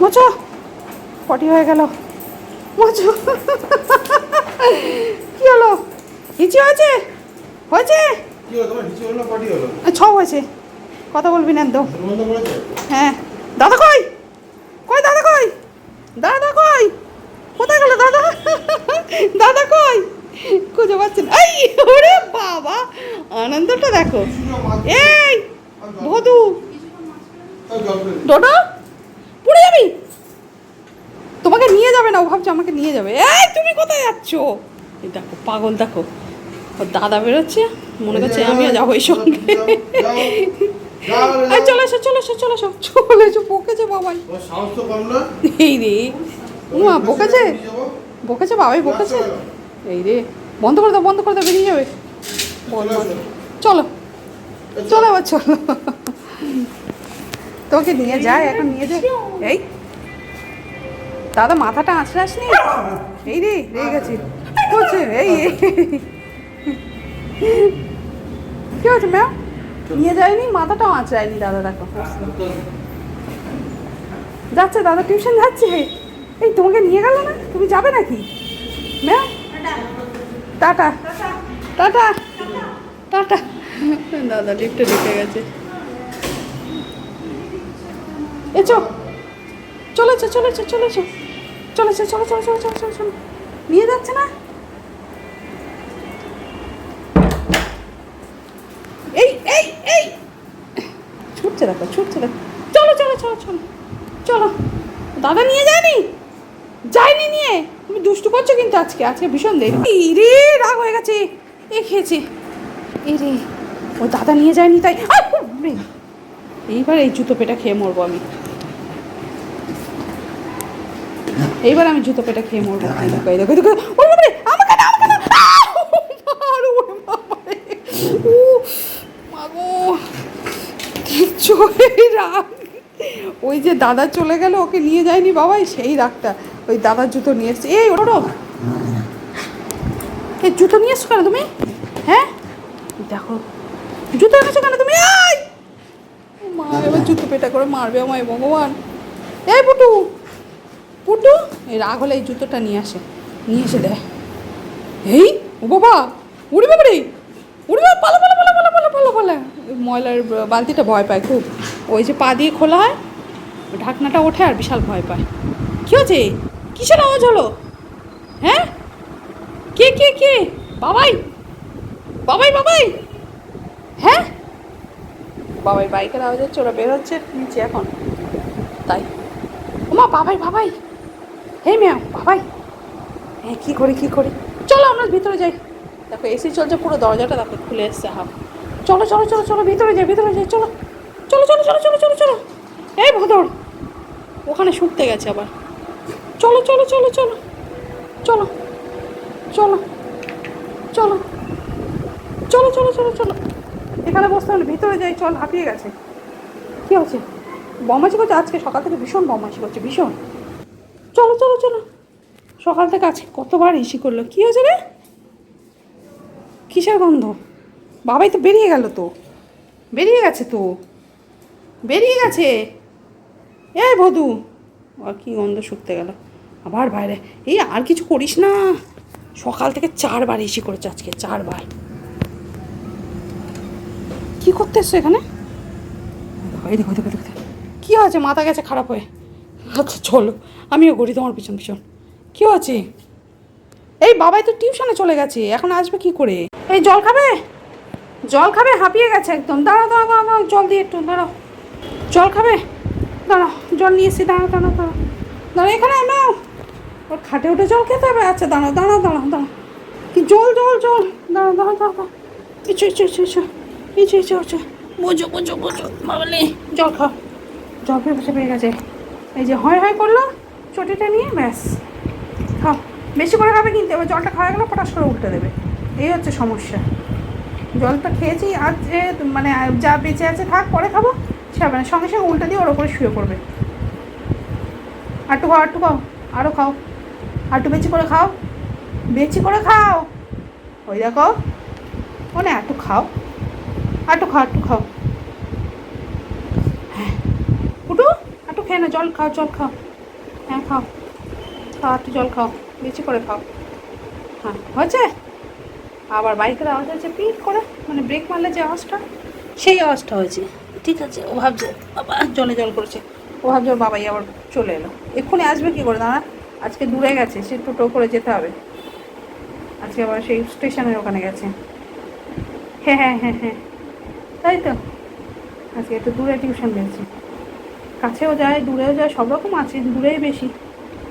মোচো। পটি হয়ে গেল। মোচো। কি হলো? হিচি হয়েছে? হয়েছে? ছ হয়েছে। কথা বলবি না একদম। হ্যাঁ। দাদা কই? কই দাদা কই? দাদা কই? কোথায় গেল দাদা? দাদা কই? খুঁজে পাচ্ছেন এই ওরে বাবা! আনন্দটা দেখো। এই ভদু। ডোডো পড়ে যাবি তোমাকে নিয়ে যাবে না ও ভাবছে আমাকে নিয়ে যাবে। এই তুমি কোথায় যাচ্ছ? এই দেখো পাগল দেখো। ওর দাদা বেরোচ্ছে মনে করছে আমিও যাব এই সঙ্গে। এই চলে এসো চলে এসো চলে এসো। চলে এসো বকেছে বাবাই। এই রে। উমা বকেছে? বকেছে বাবাই বকেছে? এই রে বন্ধ করে দাও বন্ধ করে দাও বেরিয়ে যাবে। চলো চলো। এবার চলো। তোকে নিয়ে যায় এখন নিয়ে যায়। এই। দাদা, মাথাটা আঁচড়াস নি এই রে, রেগে গেছি। কি হচ্ছে, এই। কি হচ্ছে ম্যাম? নিয়ে যায়নি? মাথাটাও আঁচড়ায়নি দাদা, দেখো। যাচ্ছে দাদা, টিউশন যাচ্ছে। এই, তোমাকে নিয়ে গেল না? তুমি যাবে নাকি? ম্যাম? টাটা। টাটা। টাটা। দাদা লিফটে ঢুকে গেছে। এচো চলেছে চলেছে চলেছে চলেছে। চলো চলো চলো চলো চলো চলো চলো। নিয়ে যাচ্ছে না? এই এই এই! ছুটছে দেখো ছুটছে দেখো। চলো চলো চলো চলো চলো। দাদা নিয়ে যায়নি? যায়নি নিয়ে? তুমি দুষ্টু করছ কিন্তু আজকে আজকে ভীষণ দেরি। রে রাগ হয়ে গেছে। এ খেয়েছে। এই রে ও দাদা নিয়ে যায়নি তাই। এইবার এই জুতো পেটা খেয়ে মরবো আমি। এইবার আমি জুতো পেটা খেয়ে মরবো। দেখো দেখো দেখো। আমাকে না আমাকে না। মাগো কিচ্ছু রাগ। ওই যে দাদা চলে গেল, ওকে নিয়ে যায়নি বাবাই সেই রাগটা। ওই দাদার জুতো নিয়ে এসছে। এই ওরো এই জুতো নিয়ে এসছো কেন তুমি? হ্যাঁ? দেখো। জুতো এনেছো কেন তুমি? মা, এবার জুতো পেটা করে মারবে আমায়, ভগবান। এই পুটু পুটু? রাগ হলে এই জুতোটা নিয়ে আসে। নিয়ে এসে দেয়। এই, ও বাবা, উড়ি বাবা রে। উড়ি বাবা, পালা পালা পালা পালা পালা পালা পালা। ময়লার বালতিটা ভয় পায় খুব। ওই যে পা দিয়ে খোলা হয়, ঢাকনাটা ওঠে আর বিশাল ভয় পায়। কী হচ্ছে কিসের আওয়াজ হলো? হ্যাঁ? কে কে কে? বাবাই! বাবাই বাবাই! হ্যাঁ? বাবাই বাইকের আওয়াজ হচ্ছে, ওরা বের হচ্ছে নিচে এখন। তাই। ওমা, বাবাই বাবাই! হে ম্যাম বাবাই হ্যাঁ কী করি কী করি চলো আমরা ভিতরে যাই দেখো এসি চলছে পুরো দরজাটা দেখো খুলে এসছে হাফ চলো চলো চলো চলো ভিতরে যাই ভিতরে যাই চলো চলো চলো চলো চলো চলো চলো এই ভদর ওখানে শুকতে গেছে আবার চলো চলো চলো চলো চলো চলো চলো চলো চলো চলো চলো এখানে বসতে হলে ভিতরে যাই চল হাঁপিয়ে গেছে কী হচ্ছে বমাসি করছে আজকে সকাল থেকে ভীষণ বমাসি করছে ভীষণ চলো চলো চলো। সকাল থেকে আজকে কতবার ইসি করল? কী হয়েছে রে? কিসের গন্ধ? বাবাই তো বেরিয়ে গেল তো। বেরিয়ে গেছে তো। বেরিয়ে গেছে। এ বধু আর কি গন্ধ শুকতে গেল। আবার বাইরে। এই আর কিছু করিস না। সকাল থেকে চারবার ইসি করেছে আজকে, চারবার। কি করতে এসছো এখানে? দেখো দেখো দেখো দেখো। কী হয়েছে? মাথা গেছে খারাপ হয়ে। আচ্ছা চলো। আমিও করি তোমার পিছন পিছন। কী হয়েছে এই বাবাই তো টিউশনে চলে গেছে। এখন আসবে কি করে? এই জল খাবে? জল খাবে? হাঁপিয়ে গেছে একদম। দাঁড়াও দাঁড়াও দাঁড়াও, জল দিয়ে একটু দাঁড়াও। জল খাবে? দাঁড়াও জল নিয়ে এসি দাঁড়াও দাঁড়াও দাঁড়াও। দাঁড়াও এখানে নাও। ওর খাটে উঠে জল খেতে হবে? আচ্ছা দাঁড়াও দাঁড়াও দাঁড়াও দাঁড়াও। কি জল জল জল? দাঁড়াও দাঁড়াও দাঁড়াও ইচ্ছু ইচ্ছু ইচ্ছু ইচ্ছু ইচ্ছু ইচ্ছু ইচ্ছু বোঝো বোঝো বোঝো। বাবলে জল খাও। জল পেয়ে বসে পেয়ে গেছে। এই যে হয় হয় করল, চটিটা নিয়ে ব্যাস। খাও। বেশি করে খাবে কিন্তু, এবার জলটা খাওয়া গেলে পটাশ করে উল্টে দেবে। এই হচ্ছে সমস্যা। জলটা খেয়েছি, আজ মানে যা বেঁচে আছে থাক পরে খাব। সে হবে না, সঙ্গে সঙ্গে উল্টে দিয়ে ওর ওপরে শুয়ে পড়বে। আটটু খাও আটটু খাও আরও খাও। আটটু বেশি করে খাও, বেশি করে খাও। ওই দেখো। ও না একটু খাও। আটটু খাও একটু খাও হ্যাঁ উঠু একটু খেয়ে না জল খাও জল খাও। হ্যাঁ খাও। খাও একটু জল খাও, বেশি করে খাও। হ্যাঁ হয়েছে? আবার বাইকের আওয়াজ হয়েছে পিট করে মানে ব্রেক মারলে যে আওয়াজটা, সেই আওয়াজটা হয়েছে। ঠিক আছে, ও ভাবছে, বাবা, জলে জল করেছে। ও ভাবছে ওর বাবাই, আবার চলে এলো। এক্ষুনি আসবে কী করে, দাঁড়া, আজকে দূরে গেছে, সে টোটো করে যেতে হবে। আজকে আবার সেই স্টেশনের ওখানে গেছে। হ্যাঁ হ্যাঁ হ্যাঁ হ্যাঁ। তাই তো? আজকে একটু দূরে টিউশন গেছে কাছেও যায়, দূরেও যায়, সব রকম আছে, দূরেই বেশি।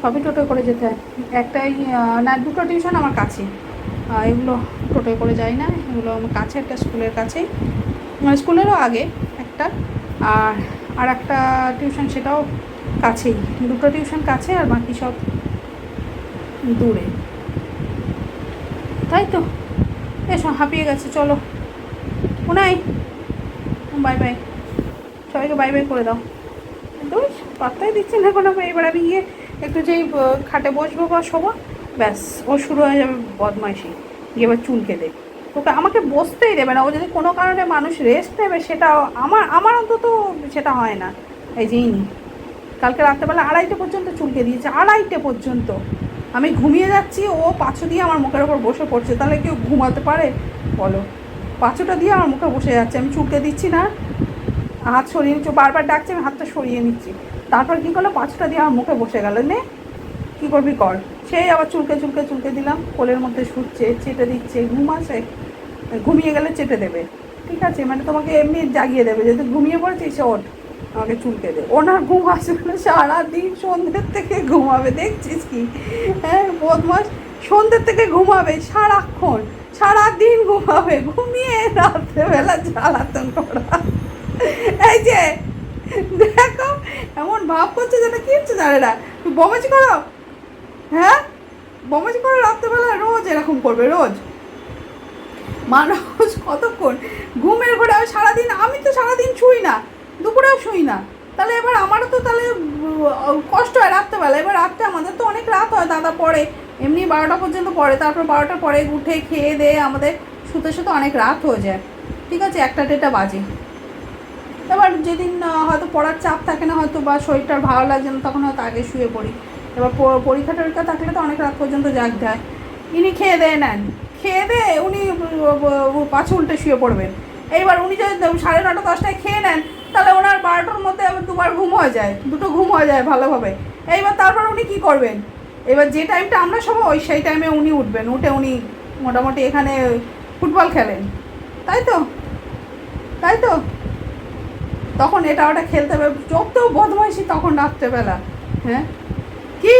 সবই টোটো করে যেতে হয়। একটাই না, দুটো টিউশন আমার কাছে। এগুলো টোটোয় করে যাই না, এগুলো আমার কাছে, একটা স্কুলের কাছেই। মানে স্কুলেরও আগে একটা, আর আর একটা টিউশন সেটাও কাছেই। দুটো টিউশন কাছে আর বাকি সব দূরে। তাই তো? এসো, হাঁপিয়ে গেছে, চলো। ওনাই বাই বাই। সবাইকে বাই বাই করে দাও। দোষ পাত্তাই দিচ্ছে না কোনো, এবার আমি গিয়ে একটু যেই খাটে বসবো বা শোবো, ব্যাস, ও শুরু হয়ে যাবে বদমাইশি। গিয়ে এবার চুলকে দে। তোকে আমাকে বসতেই দেবে না, ও যদি কোনো কারণে মানুষ রেস্ট নেবে, সেটা আমার আমার অন্তত সেটা হয় না। এই যেই ইনি, কালকে রাত্রেবেলা আড়াইটে পর্যন্ত চুলকে দিয়েছে, আড়াইটে পর্যন্ত। আমি ঘুমিয়ে যাচ্ছি, ও পাঁচু দিয়ে আমার মুখের ওপর বসে পড়ছে, তাহলে কেউ ঘুমাতে পারে? বলো, পাঁচুটা দিয়ে আমার মুখে বসে যাচ্ছে, আমি চুলকে দিচ্ছি না। হাত সরিয়ে নিচ্ছি, বারবার ডাকছে, আমি হাতটা সরিয়ে নিচ্ছি। তারপর কী করল? পাঁচটা দিয়ে আমার মুখে বসে গেল। নে, কী করবি কর। সেই আবার চুলকে চুলকে চুলকে দিলাম, কোলের মধ্যে শুচ্ছে, চেটে দিচ্ছে, ঘুম আসে, ঘুমিয়ে গেলে চেটে দেবে। ঠিক আছে মানে তোমাকে এমনি জাগিয়ে দেবে। যদি ঘুমিয়ে পড়েছিস ওঠ, আমাকে চুলকে দে। ওনার ঘুম আসবে না সারাদিন সন্ধ্যের থেকে ঘুমাবে। দেখছিস কি? হ্যাঁ বদমাস। সন্ধ্যের থেকে ঘুমাবে সারাক্ষণ। সারাদিন ঘুমাবে। ঘুমিয়ে রাত্রেবেলা জ্বালাতন করা। এই যে, দেখো, এমন ভাব করছে যেন কি হচ্ছে জানে না বমাজি করো। হ্যাঁ? বমাজি করো, রাত্রেবেলা রোজ এরকম করবে, রোজ। মানুষ কতক্ষণ? ঘুমের ঘরে সারাদিন, আমি তো সারাদিন শুই না, দুপুরেও শুই না। তাহলে এবার আমারও তো তাহলে কষ্ট হয় রাত্রেবেলা। এবার রাত্রে আমাদের তো অনেক রাত হয়, দাদা পড়ে। এমনি বারোটা পর্যন্ত পড়ে, তারপর বারোটার পরে উঠে, খেয়ে দিয়ে আমাদের শুতে শুতে অনেক রাত হয়ে যায়। ঠিক আছে, একটা ডেটা বাজে। এবার যেদিন হয়তো পড়ার চাপ থাকে না, হয়তো বা শরীরটার ভালো লাগছে না, তখন হয়তো আগে শুয়ে পড়ি। এবার পরীক্ষা টরীক্ষা থাকলে তো অনেক রাত পর্যন্ত জাগতে হয় ইনি খেয়ে দেয় নেন। খেয়ে দে উনি পাছে উল্টে শুয়ে পড়বেন। এইবার উনি যদি সাড়ে নটা, দশটায় খেয়ে নেন, তাহলে ওনার বারোটার মধ্যে আবার দুবার ঘুম হয়ে যায়। দুটো ঘুম হয়ে যায় ভালোভাবে। এইবার তারপর উনি কি করবেন? এবার যে টাইমটা আমরা সবাই ওই সেই টাইমে উনি উঠবেন। উঠে উনি মোটামুটি এখানে ফুটবল খেলেন। তাই তো? তাই তো? তখন এটা ওটা খেলতে হবে। যত বদমাইশি তখন রাত্রেবেলা হ্যাঁ? কি?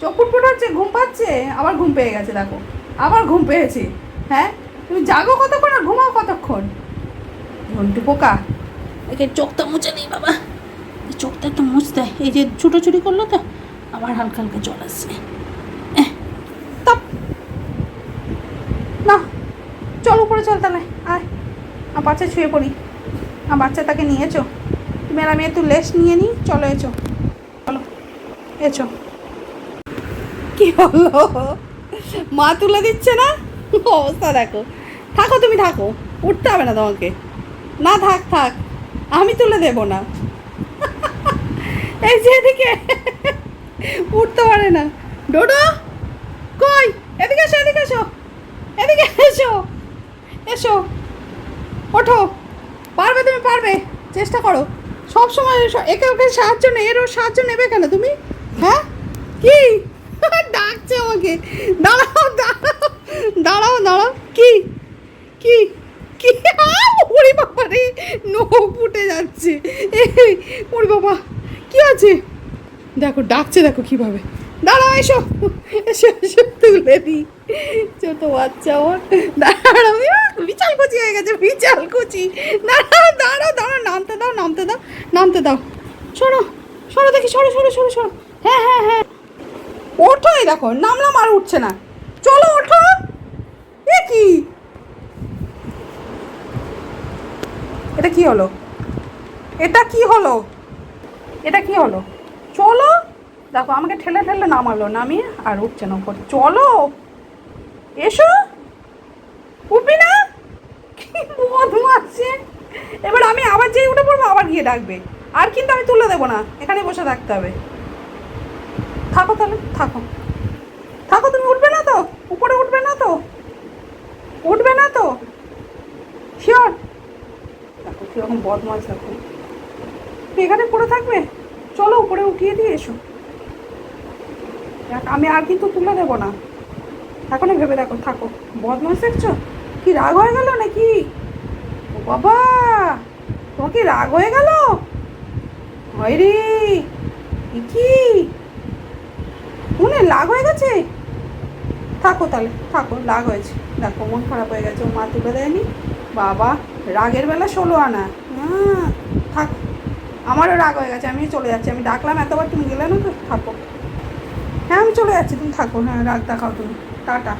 চোখ ফুটফুট হচ্ছে, ঘুম পাচ্ছে? আবার ঘুম পেয়ে গেছে, দেখো। আবার ঘুম পেয়েছে হ্যাঁ? তুমি জাগো কতক্ষণ আর ঘুমাও কতক্ষণ? ঘন্টু পোকা। একে চোখটা মুছে নেই, বাবা। এই চোখটা একটু মুছতে। এই যে ছুটোছুটি করল তো, আবার হালকা হালকা জল আসছে। না, চল উপরে চল তাহলে, আয়। আর বাচ্চা ছুঁয়ে পড়ি। আর বাচ্চা তাকে নিয়েছো? তুমি আর আমি একটু লেস নিয়ে নিই, চলো এছো চলো এছো কি হলো মা তুলে দিচ্ছে না? অবস্থা দেখো। থাকো তুমি, থাকো। উঠতে হবে না তোমাকে। না, থাক থাক। আমি তুলে দেব না। এই যে এদিকে, উঠতে পারে না। ডোডো, কই? এদিকে এসো এদিকে এসো। এদিকে এসো। এসো। ওঠো। পারবে তুমি, পারবে। চেষ্টা করো। সব সময় একে ওকে সাহায্য নেই, এরও সাহায্য নেবে কেন তুমি? হ্যাঁ? কি? ডাকছে আমাকে। দাঁড়াও দাঁড়াও দাঁড়াও দাঁড়াও। কি? কি? কি? ওরে বাবা রে, নখ ফুটে যাচ্ছে। ওরে বাবা, কি আছে? দেখো, ডাকছে দেখো কীভাবে। দাঁড়াও, এসো। এসো এসো, তুলে দি ছোট বাচ্চা আমার দাঁড়াও বিশাল কুচি হয়ে গেছে বিশাল কুচি দাঁড়াও দাঁড়াও দাঁড়াও, নামতে দাও নামতে দাও নামতে দাও। সরো সরো দেখি, সরো সরো সরো সরো। হ্যাঁ হ্যাঁ হ্যাঁ। ওঠো এই দেখো, নামলাম আর উঠছে না। চলো, ওঠো। এ কি? এটা কি হলো? এটা কি হলো? এটা কি হলো? দেখো, আমাকে ঠেলে ঠেলে নামালো, নামিয়ে আর উঠছে না উপর। চলো, এসো। উঠবি না বদমাসে এবার আমি আবার যেই উঠে পড়ব, আবার গিয়ে ডাকবে। আর কিন্তু আমি তুলে দেবো না, এখানে বসে থাকতে হবে। থাকো তাহলে, থাকো। থাকো, তুমি উঠবে না তো? উপরে উঠবে না তো? উঠবে না তো? শিওর? দেখো, কীরকম বদমাস দেখো। এখানে পড়ে থাকবে? চলো, উপরে উঠিয়ে দিয়ে এসো। দেখ, আমি আর কিন্তু তুলে দেবো না। এখনই ভেবে দেখো, থাকো। বদমাস দেখছ? কি রাগ হয়ে গেল নাকি? ও বাবা, তোমার কি রাগ হয়ে গেল? হয় রে কি? মনে লাগ হয়ে গেছে? থাকো তাহলে, থাকো লাগ হয়েছে। দেখো, মন খারাপ হয়ে গেছে, ও মা তুলে দেয়নি। বাবা, রাগের বেলা ষোলো আনা। হ্যাঁ থাক, আমারও রাগ হয়ে গেছে আমি চলে যাচ্ছি। আমি ডাকলাম, এতবার তুমি গেলে না তো? থাকো। হ্যাঁ আমি চলে যাচ্ছি তুমি থাকো হ্যাঁ রাত দেখাও তুমি টাটা।